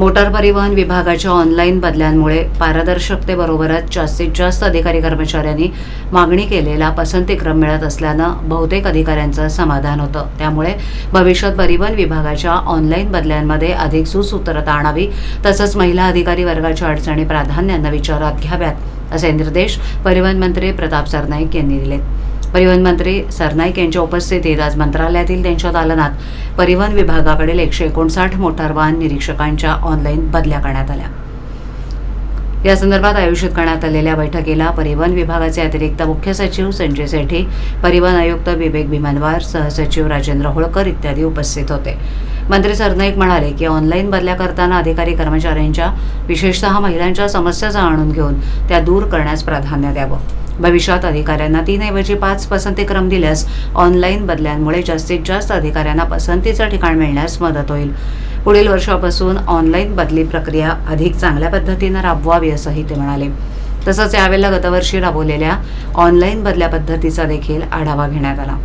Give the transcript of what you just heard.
Motor परिवहन विभागाच्या online बदल्यांमुळे पारदर्शकतेबरोबरच जास्तीत जास्त अधिकारी कर्मचाऱ्यांनी मागणी केलेला पसंतीक्रम मिळत असल्यानं बहुतेक अधिकाऱ्यांचं समाधान होतं. त्यामुळे भविष्यात परिवहन विभागाच्या ऑनलाईन बदल्यांमध्ये अधिक सुसूत्रता आणावी तसंच महिला अधिकारी वर्गाच्या अडचणी प्राधान्यानं विचारात घ्याव्यात असे निर्देश परिवहन मंत्री प्रताप सरनाईक यांनी दिलेत. परिवहन मंत्री सरनाईक यांच्या उपस्थितीत आज मंत्रालयातील त्यांच्या दालनात परिवहन विभागाकडील एकशे एकोणसाठ मोटार वाहन निरीक्षकांच्या ऑनलाईन बदल्या करण्यात आल्या. या संदर्भात आयोजित करण्यात आलेल्या बैठकीला परिवहन विभागाचे अतिरिक्त मुख्य सचिव संजय सेठी परिवहन आयुक्त विवेक भिमनवार सहसचिव राजेंद्र होळकर इत्यादी उपस्थित होते. मंत्री सरनाईक म्हणाले की ऑनलाईन बदल्या करताना अधिकारी कर्मचाऱ्यांच्या विशेषतः महिलांच्या समस्या जाणून घेऊन त्या दूर करण्यास प्राधान्य द्यावं. भविष्यात अधिकाऱ्यांना तीनऐवजी पाच पसंतीक्रम दिल्यास ऑनलाईन बदल्यांमुळे जास्तीत जास्त अधिकाऱ्यांना पसंतीचं ठिकाण मिळण्यास मदत होईल. पुढील वर्षापासून ऑनलाईन बदली प्रक्रिया अधिक चांगल्या पद्धतीनं राबवावी असंही ते म्हणाले. तसंच यावेळेला गतवर्षी राबवलेल्या ऑनलाईन बदल्या पद्धतीचा देखील आढावा घेण्यात आला.